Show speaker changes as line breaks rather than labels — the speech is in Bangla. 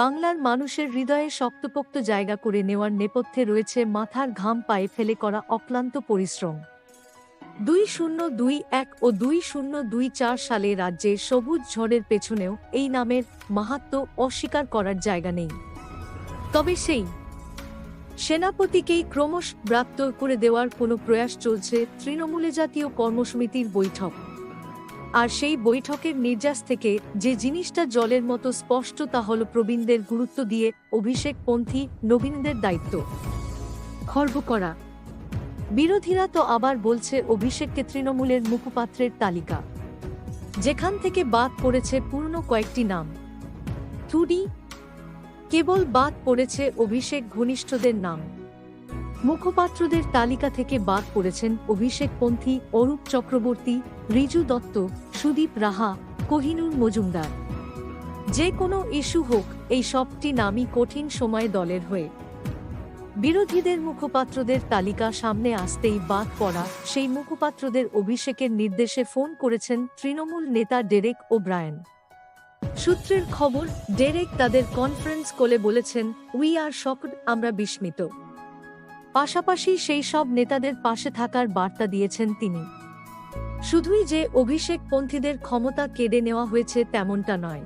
বাংলার মানুষের হৃদয়ে শক্তপোক্ত জায়গা করে নেওয়ার নেপথ্যে রয়েছে মাথার ঘাম পায়ে ফেলে করা অক্লান্ত পরিশ্রম। দুই শূন্য দুই এক ও দুই শূন্য দুই চার সালে রাজ্যে সবুজ ঝড়ের পেছনেও এই নামের মাহাত্ম্য অস্বীকার করার জায়গা নেই। তবে সেই সেনাপতিকেই ক্রমশ ব্রাত্য করে দেওয়ার কোনো প্রয়াস চলছে তৃণমূলে জাতীয় কর্মসমিতির বৈঠক। আর সেই বৈঠকের নির্যাস থেকে যে জিনিসটা জলের মতো স্পষ্ট তা হল প্রবীণদের গুরুত্ব দিয়ে অভিষেকপন্থী নবীনদের দায়িত্ব। খর্ব করা। বিরোধীরা তো আবার বলছে অভিষেককে তৃণমূলের মুখপাত্রের তালিকা। যেখান থেকে বাদ পড়েছে পূর্ণ কয়েকটি নাম। থুডি কেবল বাদ পড়েছে অভিষেক ঘনিষ্ঠদের নাম। মুখপাত্রদের তালিকা থেকে বাদ পড়েছেন অভিষেকপন্থী অরূপ চক্রবর্তী, রিজু দত্ত, সুদীপ রাহা, কোহিনুর মজুমদার। যে কোনো ইস্যু হোক, এই সবটি নামই কঠিন সময়ে দলের হয়ে। বিরোধীদের মুখপাত্রদের তালিকা সামনে আসতেই বাদ পড়া সেই মুখপাত্রদের অভিষেকের নির্দেশে ফোন করেছেন তৃণমূল নেতা ডেরেক ও ব্রায়ান সূত্রের খবর, ডেরেক তাদের কনফারেন্স কোলে বলেছেন উই আর শকড আমরা বিস্মিত। পাশাপাশি সেই সব নেতাদের পাশে থাকার বার্তা দিয়েছেন তিনি। শুধুই যে অভিষেক পন্থীদের ক্ষমতা কেড়ে নেওয়া হয়েছে তেমনটা নয়।